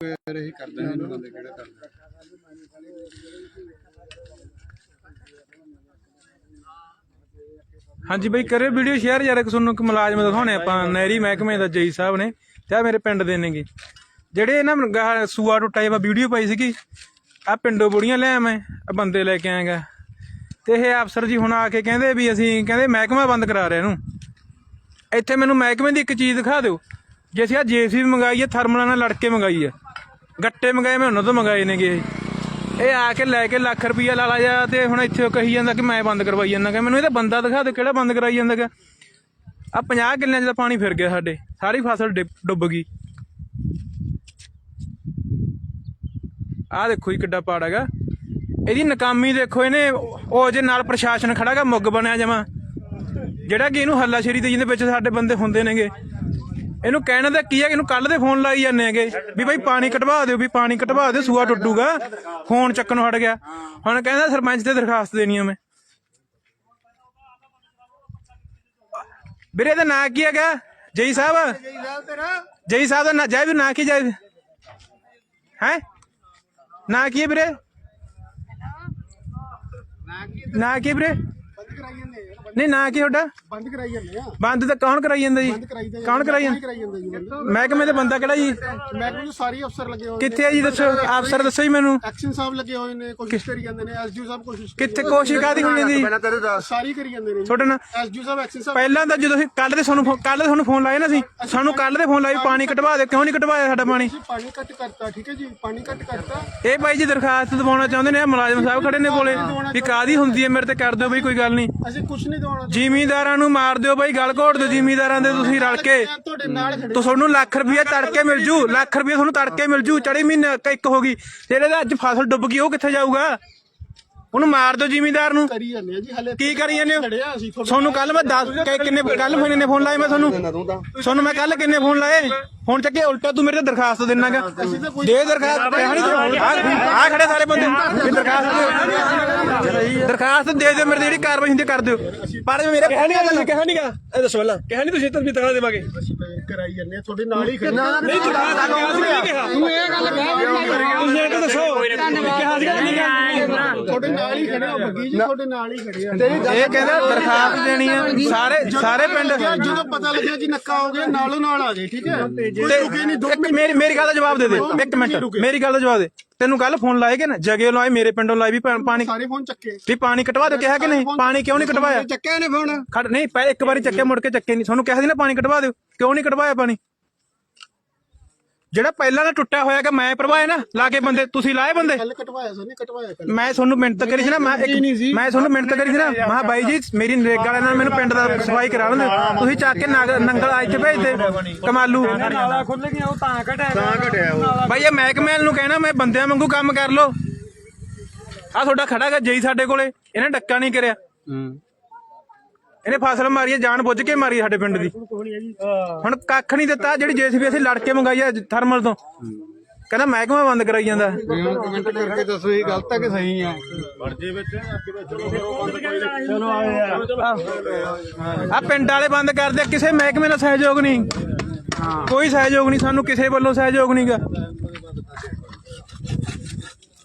ਫਿਰ ਇਹ ਕਰਦੇ ਨੇ ਇਹਨਾਂ ਬੰਦੇ ਕਿਹੜੇ ਕਰਦੇ ਹਾਂਜੀ ਬਈ ਕਰਿਓ ਵੀਡੀਓ ਸ਼ੇਅਰ ਯਾਰ ਇੱਕ ਤੁਹਾਨੂੰ ਇੱਕ ਮੁਲਾਜ਼ਮ ਦਿਖਾਉਣੇ ਆਪਾਂ ਨਹਿਰੀ ਮਹਿਕਮੇ ਦਾ ਜਈ ਸਾਹਿਬ ਨੇ ਤੇ ਮੇਰੇ ਪਿੰਡ ਦੇ ਨੇਗੇ। ਜਿਹੜੇ ਇਹਨਾਂ ਗਾਹ ਸੂਆ ਟੁੱਟਾ ਜਿਹਾ ਵੀਡੀਓ ਪਾਈ ਸੀਗੀ ਆ ਪਿੰਡੋਂ ਬੁੜੀਆਂ ਲੈ ਆਵੇਂ ਆ ਬੰਦੇ ਲੈ ਕੇ ਆਏਗਾ। ਤੇ ਇਹ ਅਫਸਰ ਜੀ ਹੁਣ ਆ ਕੇ ਕਹਿੰਦੇ ਵੀ ਅਸੀਂ ਕਹਿੰਦੇ ਮਹਿਕਮਾ ਬੰਦ ਕਰਾ ਰਿਹਾ ਇਹਨੂੰ। ਇੱਥੇ ਮੈਨੂੰ ਮਹਿਕਮੇ ਦੀ ਇੱਕ ਚੀਜ਼ ਦਿਖਾ ਦਿਓ। ਜੇ ਅਸੀਂ ਆ ਜੇਸੀਬੀ ਮੰਗਾਈ ਹੈ ਥਰਮਲਾਂ ਨਾਲ ਲੜ ਕੇ ਮੰਗਾਈ ਹੈ ਗੱਟੇ ਮੰਗਾਏ, ਮੈਂ ਉਹਨਾਂ ਤੋਂ ਮੰਗਾਏ ਨੇਗੇ ਇਹ। ਇਹ ਆ ਕੇ ਲੈ ਕੇ ਲੱਖ ਰੁਪਈਆ ਲਾ ਲਾ ਜਾ, ਤੇ ਹੁਣ ਇੱਥੇ ਕਹੀ ਜਾਂਦਾ ਕਿ ਮੈਂ ਬੰਦ ਕਰਵਾਈ ਜਾਂਦਾ ਕਿ ਮੈਨੂੰ ਇਹਦਾ ਬੰਦਾ ਦਿਖਾ ਦਿਓ ਕਿਹੜਾ ਬੰਦ ਕਰਾਈ ਜਾਂਦਾ ਕਿ ਆ 50 ਕਿੱਲਿਆਂ 'ਚ ਤਾਂ ਪਾਣੀ ਫਿਰ ਗਿਆ ਸਾਡੇ, ਸਾਰੀ ਫਸਲ ਡਿੱਬ- ਡੁੱਬ ਗਈ। ਆ ਦੇਖੋ ਜੀ ਕਿੱਡਾ ਪਾੜ ਹੈਗਾ। ਇਹਦੀ ਨਕਾਮੀ ਦੇਖੋ ਇਹਨੇ, ਉਹ ਜੇ ਨਾਲ ਪ੍ਰਸ਼ਾਸਨ ਖੜਾਗਾ ਮੁੱਗ ਬਣਿਆ ਜਮਾ। ਜਿਹੜਾ ਕਿ ਇਹਨੂੰ ਹੱਲਾਸ਼ੇਰੀ ਦੇ ਜਿਹਦੇ ਵਿੱਚ ਸਾਡੇ ਬੰਦੇ ਹੁੰਦੇ ਨੇਗੇ। ਇਹਨੂੰ ਕਹਿਣਾ ਤਾਂ ਕੀ ਹੈ ਇਹਨੂੰ ਕੱਲ ਦੇ ਫੋਨ ਲਾਈ ਜਾਂਦੇ ਹੈਗੇ। ਵੀ ਭਾਈ ਪਾਣੀ ਕਟਵਾ ਦਿਓ, ਵੀ ਪਾਣੀ ਕਟਵਾ ਦਿਓ, ਸੂਆ ਟੁੱਟੂਗਾ ਫੋਨ ਚੱਕਣੋਂ ਹਟ ਗਿਆ। ਹੁਣ ਕਹਿੰਦਾ ਸਰਪੰਚ ਤੇ ਦਰਖਾਸਤ ਦੇਣੀ ਆ ਮੈਂ। ਵੀਰੇ ਦਾ ਨਾਂ ਕੀ ਹੈਗਾ? ਜਈ ਸਾਹਿਬ? ਜਈ ਸਾਹਿਬ ਦਾ ਨਾਂ ਜੈ ਵੀ ਨਾਂ ਕੀ, ਜੈ ਹੈ? ਨਾਂ ਕੀ ਹੈ ਵੀਰੇ? ਨਾਂ ਕੀ ਨਹੀਂ ਨਾਂ ਕੀ ਤੁਹਾਡਾ? ਬੰਦ ਕਰਾਈ ਜਾਂਦੇ ਆ। ਬੰਦ ਤਾਂ ਕੌਣ ਕਰਾਈ ਜਾਂਦਾ ਜੀ? ਕਰਾਈ ਜਾਂਦੇ ਕੌਣ ਕਰਾਈ ਜਾਂਦਾ? ਕਰਾਈ ਜਾਂਦੇ ਜੀ ਬੰਦ ਮਹਿਕਮੇ ਦੇ ਬੰਦਾ ਕਿਹੜਾ ਜੀ? ਮੈਂ ਕਹਿੰਦਾ ਸਾਰੀ ਅਫਸਰ ਲੱਗੇ ਹੋਏ ਕਿੱਥੇ ਹੈ ਜੀ? ਦੱਸੋ ਅਫਸਰ ਦੱਸੋ ਜੀ ਮੈਨੂੰ। ਐਕਸ਼ਨ ਸਾਹਿਬ ਲੱਗੇ ਹੋਏ ਨੇ ਕੋਸ਼ਿਸ਼ ਕਰੀ ਜਾਂਦੇ ਨੇ ਐਸਡੀਓ ਸਾਹਿਬ ਕੋਸ਼ਿਸ਼ ਕਰੀ ਕਿੱਥੇ ਕੋਸ਼ਿਸ਼ ਕਾਦੀ ਹੋਈ ਜਾਂਦੀ? ਜਾਂਦੇ। ਸਾਰੀ ਕਰੀ ਜਾਂਦੇ ਨੇ ਤੁਹਾਡੇ ਨਾਲ ਐਸਡੀਓ ਸਾਹਿਬ ਐਕਸ਼ਨ ਸਾਹਿਬ ਪਹਿਲਾਂ ਤਾਂ ਜਦੋਂ ਅਸੀਂ ਕੱਲ ਦੇ ਤੁਹਾਨੂੰ ਕੱਲ ਦੇ ਤੁਹਾਨੂੰ ਫੋਨ ਲਾਏ ਨਾ ਸੀ ਸਾਨੂੰ ਕੱਲ ਦੇ ਫੋਨ ਲਾਏ ਪਾਣੀ ਕਟਵਾ ਦੇ ਕਿਉਂ ਨਹੀਂ ਕਟਵਾਇਆ ਸਾਡਾ ਪਾਣੀ? ਜੀ ਪਾਣੀ ਕੱਟ ਕਰਤਾ ਠੀਕ ਹੈ ਜੀ? ਪਾਣੀ ਕੱਟ ਕਰਤਾ। ਇਹ ਬਾਈ ਜੀ ਦਰਖਾਸਤ ਦਵਾਉਣਾ ਚਾਹੁੰਦੇ ਨੇ ਇਹ ਮੁਲਾਜ਼ਮ ਸਾਹਿਬ ਖੜੇ ਨੇ ਕੋਲੇ ਵੀ ਕਾਦੀ ਹੁੰਦੀ ਹੈ? ਮੇਰੇ ਤੇ ਕਰ ਦਿਓ ਬਈ ਕੋਈ ਗੱਲ ਨਹੀਂ। ਅਸੀਂ ਕੁਝ ਨਹੀਂ ਦਵਾਉਣਾ ਜ਼ਿਮੀਂਦਾਰਾਂ ਨੂੰ ਮਾਰ ਦਿਓ ਬਾਈ ਗਲ ਘੋਟ ਦਿਓ ਜ਼ਿਮੀਂਦਾਰਾਂ ਦੇ ਤੁਸੀਂ ਰਲ ਕੇ। ਤੁਹਾਡੇ ਨਾਲ ਖੜੇ ਤੋ ਤੁਹਾਨੂੰ ਲੱਖ ਰੁਪਏ ਤੜਕੇ ਮਿਲ ਜੂ ਲੱਖ ਰੁਪਏ ਤੁਹਾਨੂੰ ਤੜਕੇ ਮਿਲ ਜੂ ਚੜੀ ਮਹੀਨੇ ਇੱਕ- ਇੱਕ ਹੋ ਗਈ। ਜਿਹੜੇ ਦਾ ਅੱਜ ਫਸਲ ਡੁੱਬ ਗਈ ਉਹ ਕਿੱਥੇ ਜਾਊਗਾ? ਉਹਨੂੰ ਮਾਰ ਦਿਓ ਜ਼ਿਮੀਂਦਾਰ ਨੂੰ। ਕਰੀ ਜਾਂਦੇ ਆ ਜੀ ਹਲੇ ਕੀ ਕਰੀ ਜਾਂਦੇ ਹੋ? ਆ ਅਸੀਂ ਤੁਹਾਨੂੰ ਕੱਲ ਮੈਂ 10 ਕਿੰਨੇ ਕੱਲ ਮੈਨੇ ਨੇ ਫੋਨ ਲਾਏ ਮੈਂ ਤੁਹਾਨੂੰ? ਤੁਹਾਨੂੰ ਮੈਂ ਕੱਲ ਕਿੰਨੇ ਫੋਨ ਲਾਏ? ਹੁਣ ਚੱਕੇ ਉਲਟਾ ਤੂੰ ਮੇਰੇ ਤੇ ਦਰਖਾਸਤ ਦੇਣਾਗਾ ਦੇ ਦਰਖਾਸਤ ਆ ਖੜੇ ਸਾਰੇ ਬੰਦੇ। ਵੀ ਦਰਖਾਸਤ ਦਿਓ। ਦਰਖਾਸਤ ਦੇ ਦਿਓ ਮੇਰੇ ਤੇ ਜਿਹੜੀ ਕਾਰਵਾਈ ਹੁੰਦੀ ਕਰ ਦਿਓ। ਪਰ ਮੇਰੇ ਕਹਿ ਨਹੀਂ ਤੁਸੀਂ ਕਹਿ ਇਹ ਦੱਸੋ ਪਹਿਲਾਂ। ਕਹਿ ਨਹੀਂ ਤੁਸੀਂ ਤਸਵੀਰ ਦਿਖਾ ਦੇਵਾਂਗੇ? ਕਰਾਈ ਜਾਂਦੇ ਆ ਤੁਹਾਡੇ ਨਾਲ ਹੀ ਖੜੇ ਨਹੀਂ ਤੁਸੀਂ ਨਹੀਂ ਕਿਹਾ ਤੂੰ ਇਹ ਗੱਲ ਕਹਿ ਤੁਸੀਂ ਇਹ ਤਾਂ ਦੱਸੋ ਕਿਹਾ ਸੀਗਾ ਨਹੀਂ ਕਿਹਾ ਤੁਹਾਡੇ ਨਾਲ ਹੀ ਖੜੇ ਆ ਬੱਗੀ ਜੀ ਤੁਹਾਡੇ ਨਾਲ ਹੀ ਖੜੇ ਆ। ਇਹ ਕਹਿੰਦਾ ਦਰਖਾਸਤ ਦੇਣੀ ਆ ਸਾਰੇ ਸਾਰੇ ਪਿੰਡ ਜਦੋਂ ਪਤਾ ਲੱਗਿਆ ਕਿ ਨੱਕਾ ਹੋ ਗਿਆ ਨਾਲੋਂ ਨਾਲ ਆ ਗਏ ਠੀਕ ਹੈ? ਕੋਈ ਤੇ ਰੁਕੇ ਨਹੀਂ ਦੋ ਇੱਕ ਮੇਰੀ ਮੇਰੀ ਗੱਲ ਦਾ ਜਵਾਬ ਦੇ ਦੇ ਇੱਕ ਮਿੰਟ ਮੇਰੀ ਗੱਲ ਦਾ ਜਵਾਬ ਦੇ। ਤੈਨੂੰ ਕੱਲ ਫੋਨ ਲਾਏਗੇ ਨਾ? ਜਗੇ ਲਾਏ ਮੇਰੇ ਪਿੰਡੋਂ ਲਾਏ ਵੀ ਪਾਣੀ ਸਾਰੇ ਫੋਨ ਚੱਕੇ। ਵੀ ਪਾਣੀ ਕਟਵਾ ਦਿਓ ਕਿਹਾ ਕਿ ਨਹੀਂ? ਪਾਣੀ ਕਿਉਂ ਨਹੀਂ ਕਟਵਾਇਆ? ਚੱਕਿਆ ਨੇ ਫੋਨ। ਖੜ ਨਹੀਂ ਪਹਿਲੇ ਇੱਕ ਵਾਰੀ ਚੱਕਿਆ ਮੁੜ ਕੇ ਚੱਕੇ ਨਹੀਂ ਤੁਹਾਨੂੰ ਕਿਹਾ ਸੀ ਨਾ ਪਾਣੀ ਕਟਵਾ ਦਿਓ। ਕਿਉਂ ਨਹੀਂ ਕਟਵਾਇਆ ਪਾਣੀ? ਜਿਹੜਾ ਪਹਿਲਾਂ ਦਾ ਟੁੱਟਿਆ ਹੋਇਆ ਕਿ ਮੈਂ ਭਰਵਾਇਆ ਨਾ ਲਾ ਕੇ ਬੰਦੇ ਤੁਸੀਂ ਲਾਏ ਬੰਦੇ? ਕੱਲ ਕਟਵਾਇਆ ਸੀ ਨਹੀਂ ਕਟਵਾਇਆ ਕੱਲ ਮੈਂ ਤੁਹਾਨੂੰ ਮਿੰਟ ਕਰੀ ਸੀ ਨਾ ਮੈਂ ਇੱਕ ਮੈਂ ਤੁਹਾਨੂੰ ਮਿੰਟ ਕਰੀ ਸੀ ਨਾ ਮੈਂ ਕਿਹਾ ਬਾਈ ਜੀ ਮੇਰੀ ਨਰੇਗਾ ਵਾਲਿਆਂ ਨਾਲ ਮੈਨੂੰ ਪਿੰਡ ਦਾ ਸਫ਼ਾਈ ਕਰਾ ਲੈਣ ਦਿਓ। ਤੁਸੀਂ ਚੱਕ ਕੇ ਨਗ- ਨੰਗਲ ਆ ਇੱਥੇ ਭੇਜ ਦੇ ਕਮਾਲੂ। ਨਾਲਾ ਖੁੱਲ ਗਿਆ ਉਹ ਤਾਂ ਘਟਿਆ ਤਾਂ ਘਟਿਆ ਬਾਈ ਇਹ ਮਹਿਕਮੇ ਨੂੰ ਕਹਿਣਾ ਮੈਂ ਬੰਦਿਆਂ ਵਾਂਗੂ ਕੰਮ ਕਰ ਲੋ ਆ ਤੁਹਾਡਾ ਖੜਾ ਗਾ ਜਈ ਸਾਡੇ ਕੋਲੇ ਇਹਨੇ ਡੱਕਾ ਨਹੀਂ ਕਰਿਆ। ਇਹਨੇ ਫਸਲ ਮਾਰੀ ਹੈ ਜਾਣ ਬੁੱਝ ਕੇ ਮਾਰੀ ਹੈ ਸਾਡੇ ਪਿੰਡ ਦੀ। ਹੁਣ ਕੱਖ ਨਹੀਂ ਦਿੱਤਾ ਜਿਹੜੀ ਜੇਸੀਬੀ ਅਸੀਂ ਲੜ ਕੇ ਮੰਗਾਈ ਹੈ ਥਰਮਲ ਤੋਂ। ਕਹਿੰਦਾ ਮਹਿਕਮਾ ਬੰਦ ਕਰਾਈ ਜਾਂਦਾ। ਕਮੈਂਟ ਕਰਕੇ ਦੱਸੋ ਇਹ ਗਲਤ ਹੈ ਕਿ ਸਹੀ ਹੈ? ਆ। ਪਿੰਡ ਵਾਲੇ ਬੰਦ ਕਰਦੇ ਕਿਸੇ ਮਹਿਕਮੇ ਦਾ ਸਹਿਯੋਗ ਨਹੀਂ ਕੋਈ ਸਹਿਯੋਗ ਨਹੀਂ ਸਾਨੂੰ ਕਿਸੇ ਵੱਲੋਂ ਸਹਿਯੋਗ ਨਹੀਂਗਾ